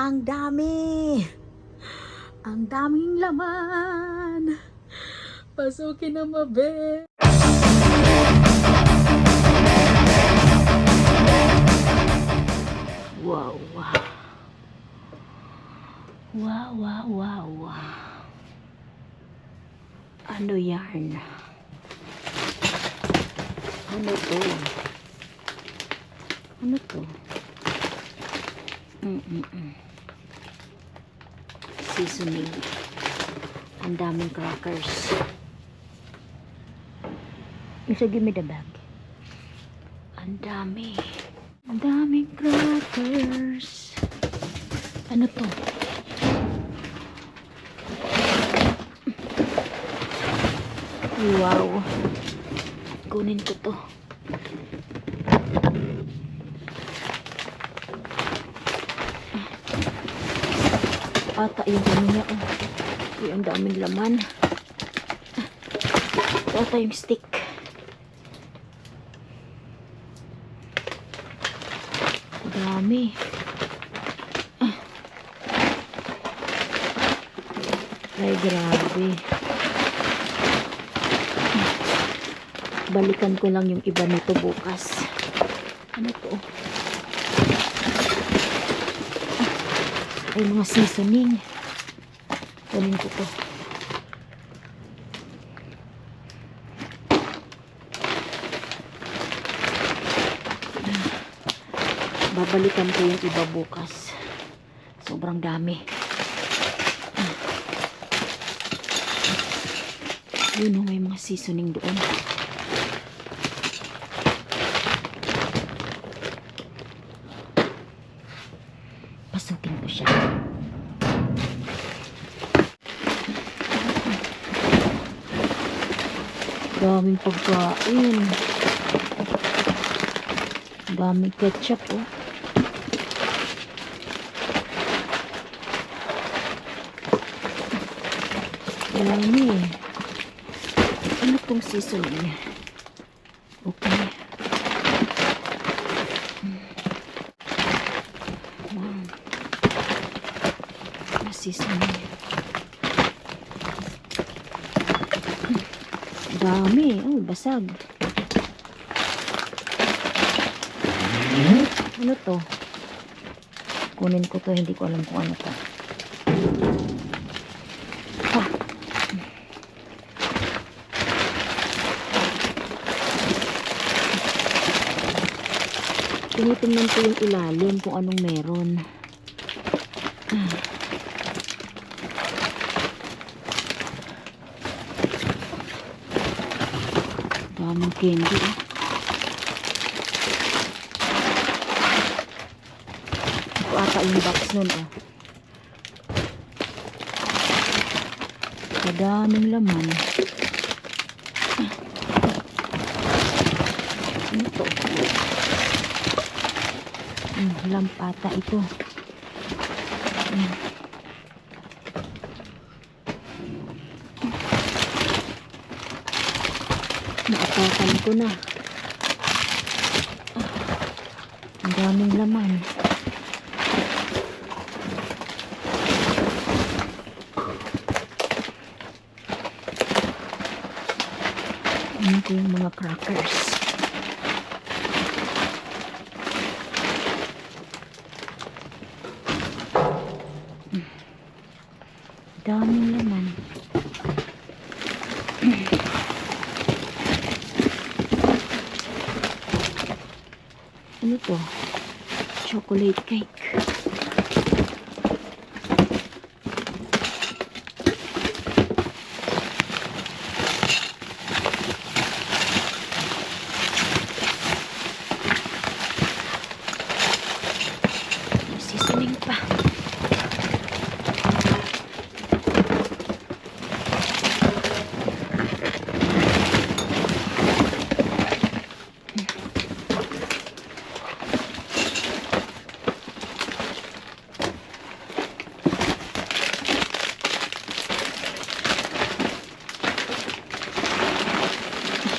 Ang dami! Ang daming laman! Pasukin na mabe! Wow! Wow, wow, wow, wow. Ano yarn? Ano to? Ano to? Mm-mm-mm. Seasoning. Ang daming crackers. So, give me the bag. Ang dami. Ang daming crackers. Ano to? Wow. Kunin ko to. Ata yung ano niya. Oh. Uy, ang daming laman. Ata yung stick. Dami. Ay, grabe. Balikan ko lang yung iba nito bukas. Ano to? Ay, mga seasoning. Kunin ko to. Babalikan ko yung iba bukas. Sobrang dami. Yun o, may mga seasoning doon. Daming pagkain. Daming ketchup, oh. Dami. Ano tong seasoning? Okay. Wow. Ano Dami. Oh, basag. Ano to? Kunin ko to. Hindi ko alam kung ano to. Ah. Tinitingnan ko yung ilalim kung anong meron. Ah. Daming candy eh. Ito ata yung box nun oh. Kadaming laman. Ano to? Hmm, lampata ito. Hmm. Naatakan ko na. Ah, Ang daming laman. Ano ko yung mga crackers. Mm. Daming laman. Ano to? Chocolate cake. May Seasoning pa.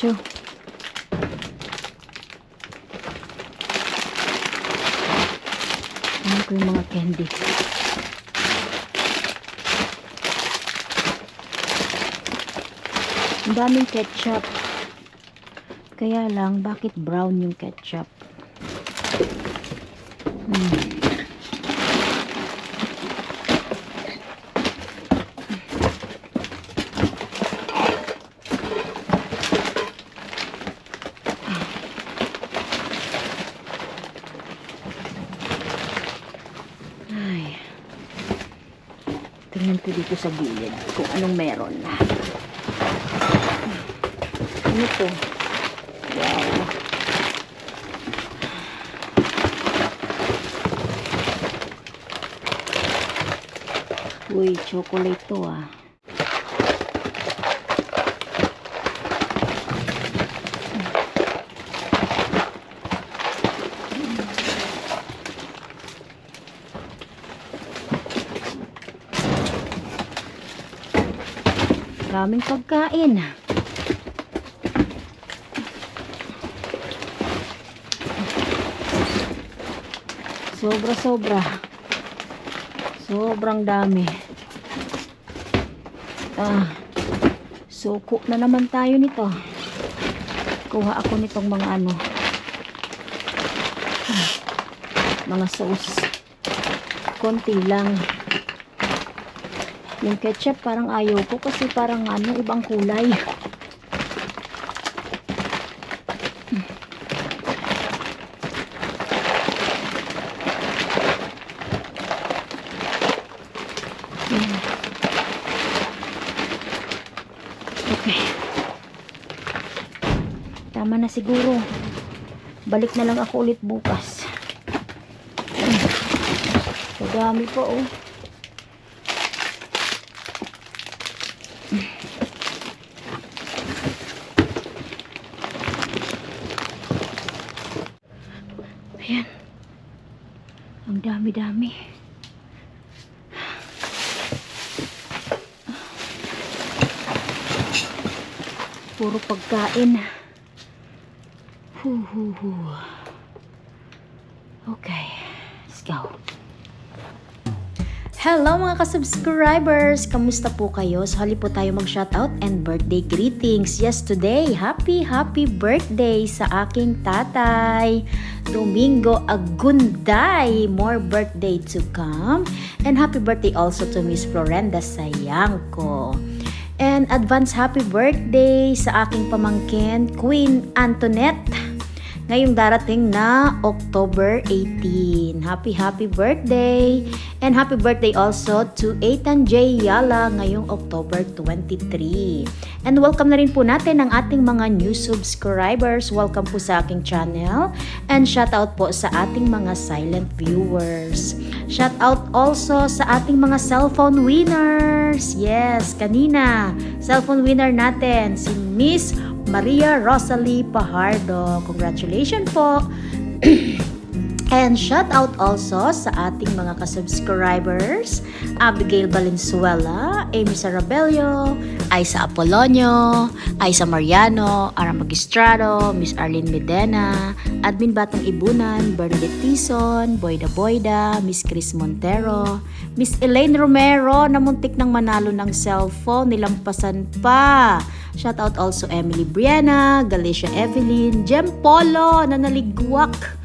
Tissue. Ano ko yung mga candy? Ang daming ketchup. Kaya lang, bakit brown yung ketchup? Hmm. Ay. Tingnan ko dito sa gilid kung anong meron. Ano to? Wow. Uy, chocolate to ah. Daming pagkain. Sobra sobra. Sobrang dami. Ah, suko na naman tayo nito. Kuha ako nitong mga ano. ah, Mga sauce. Konti lang. Yung ketchup parang ayaw ko kasi parang ano, ibang kulay. Okay. Tama na siguro. Balik na lang ako ulit bukas. Madami pa oh. Ayan. Ang dami-dami. Puro pagkain. Hu, hu, hu. Okay. Let's go. Hello mga ka-subscribers! Kamusta po kayo? So hali po tayo mag-shoutout and birthday greetings. Yes, today, happy, happy birthday sa aking tatay. Domingo Agunday. More birthday to come. And happy birthday also to Miss Florenda Sayangko. And advance happy birthday sa aking pamangkin, Queen Antoinette ngayong darating na October 18. Happy, happy birthday! And happy birthday also to Ethan J. Yala ngayong October 23. And welcome na rin po natin ang ating mga new subscribers. Welcome po sa aking channel. And shout out po sa ating mga silent viewers. Shout out also sa ating mga cellphone winners. Yes, kanina, cellphone winner natin, si Miss Maria Rosalie Pajardo. Congratulations po! And shout out also sa ating mga kasubscribers, Abigail Valenzuela, Amy Sarabello, Aiza Apolonio, Aiza Mariano, Ara Magistrado, Miss Arlene Medena, Admin Batang Ibunan, Bernadette Tison, Boyda Boyda, Miss Chris Montero, Miss Elaine Romero na muntik ng manalo ng cellphone, nilampasan pa. Shout out also Emily Briana, Galicia Evelyn, Jem Polo na naligwak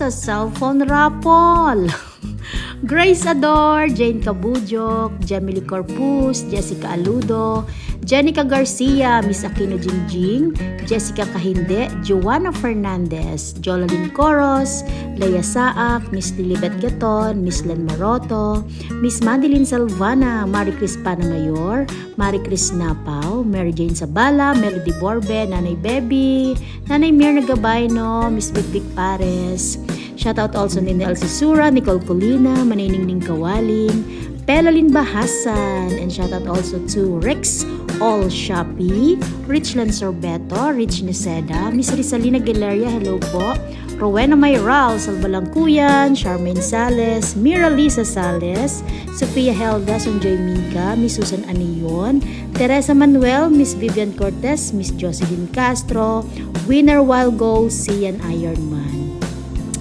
sa cellphone rapol. Grace Ador, Jane Kabujok, Jamily Corpus, Jessica Aludo, Jenica Garcia, Miss Aquino Jingjing, Jessica Kahinde, Joanna Fernandez, Jolalyn Coros, Leia Saak, Miss Lilibet Gaton, Miss Len Maroto, Miss Madeline Salvana, Marie Cris Panamayor, Marie Cris Napaw, Mary Jane Sabala, Melody Borbe, Nanay Baby, Nanay Mir Nagabayno, Miss Vic Pares, Shoutout also ni Nel Sisura, Nicole Colina, Maniningning Kawalin, Pelalin Bahasan, and shoutout also to Rex All Shopee, Richland Sorbeto, Rich Niseda, Miss Rizalina Galeria, hello po, Rowena Mayral, Salbalangkuyan, Charmaine Sales, Mira Lisa Sales, Sofia Helga, Sonjoy Mika, Miss Susan Anion, Teresa Manuel, Miss Vivian Cortez, Miss Jocelyn Castro, Winner While Go, Sian Ironman.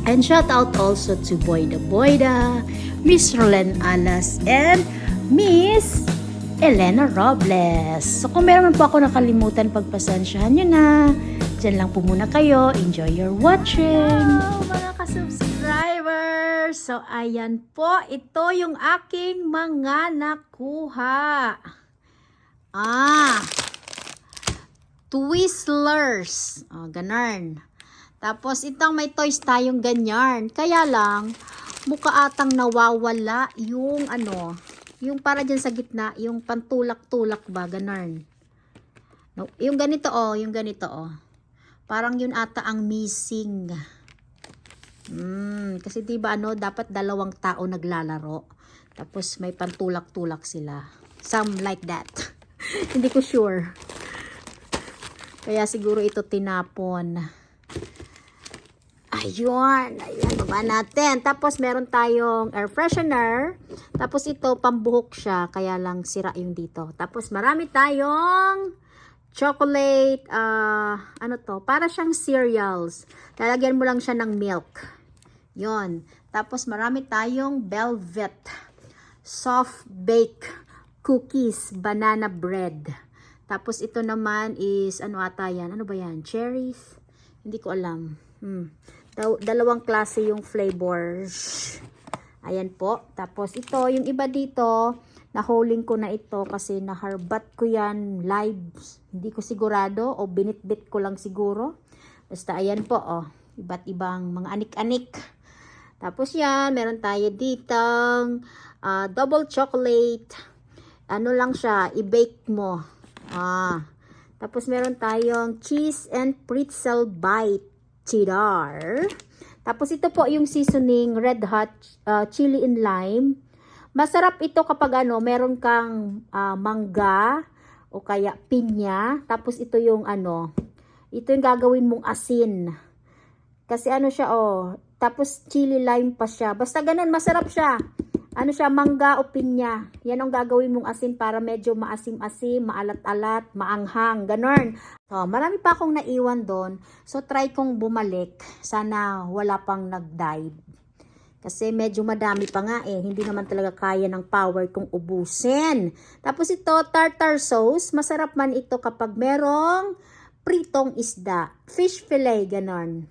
And shout out also to Boyda Boyda, Miss Rolen Alas, and Miss Elena Robles. So kung meron po ako nakalimutan, pagpasensyahan nyo na. Diyan lang po muna kayo. Enjoy your watching. Hello mga ka-subscribers! So ayan po, ito yung aking mga nakuha. Ah, Twizzlers. Oh, ganarn. Tapos itong may toys tayong ganyan. Kaya lang, mukha atang nawawala yung ano, yung para dyan sa gitna, yung pantulak-tulak ba, ganarn. No, yung ganito oh, yung ganito oh. Parang yun ata ang missing. Hmm, kasi 'di ba ano, dapat dalawang tao naglalaro. Tapos may pantulak-tulak sila. Some like that. Hindi ko sure. Kaya siguro ito tinapon. Ayun, ayan, baba natin. Tapos meron tayong air freshener. Tapos ito, pambuhok siya, kaya lang sira yung dito. Tapos marami tayong chocolate, ah, ano to, para siyang cereals. Lalagyan mo lang siya ng milk. Yon. Tapos marami tayong velvet, soft bake cookies, banana bread. Tapos ito naman is, ano ata yan? Ano ba yan? Cherries? Hindi ko alam. Hmm. Dalawang klase yung flavors. Ayan po. Tapos ito, yung iba dito, naholing ko na ito kasi naharbat ko yan live. Hindi ko sigurado o binitbit ko lang siguro. Basta ayan po, oh. Iba't ibang mga anik-anik. Tapos yan, meron tayo ditong ah, double chocolate. Ano lang siya, i-bake mo. Ah. Tapos meron tayong cheese and pretzel bite cheddar. Tapos ito po yung seasoning red hot ah, chili and lime. Masarap ito kapag ano, meron kang ah, mangga o kaya pinya. Tapos ito yung ano, ito yung gagawin mong asin. Kasi ano siya oh, tapos chili lime pa siya. Basta ganun, masarap siya. Ano siya, mangga o pinya. Yan ang gagawin mong asin para medyo maasim-asim, maalat-alat, maanghang, ganon. So, marami pa akong naiwan doon. So, try kong bumalik. Sana wala pang nag-dive. Kasi medyo madami pa nga eh. Hindi naman talaga kaya ng power kong ubusin. Tapos ito, tartar sauce. Masarap man ito kapag merong pritong isda. Fish fillet, ganon.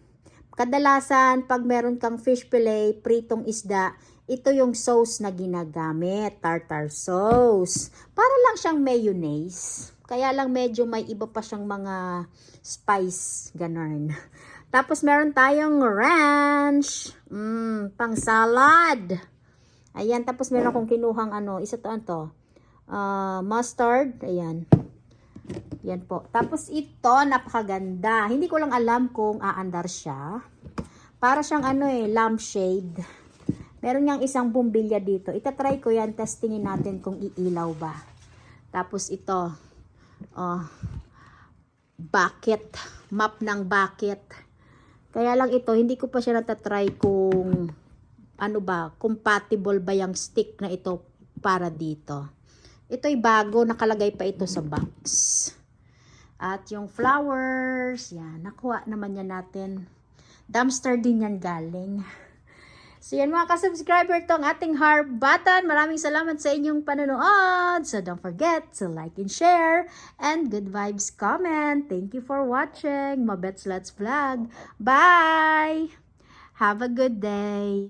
Kadalasan, pag meron kang fish fillet, pritong isda, ito yung sauce na ginagamit, tartar sauce. Para lang siyang mayonnaise. Kaya lang medyo may iba pa siyang mga spice, ganun. Tapos meron tayong ranch, mm, pang salad. Ayan, tapos meron akong kinuhang ano, isa to ano to, Ah, mustard, ayan. Yan po. Tapos ito, napakaganda. Hindi ko lang alam kung aandar siya. Para siyang ano eh, lampshade. Meron niyang isang bumbilya dito. Itatry ko yan, testingin natin kung iilaw ba. Tapos ito, oh, bucket, map ng bucket. Kaya lang ito, hindi ko pa siya natatry kung ano ba, compatible ba yung stick na ito para dito. Ito'y bago, nakalagay pa ito sa box. At yung flowers, yan, nakuha naman yan natin. Dumpster din yan galing. So yan mga ka-subscriber to ang ating heart button. Maraming salamat sa inyong panonood. So don't forget to like and share and good vibes comment. Thank you for watching. Mabets Let's Vlog. Bye! Have a good day.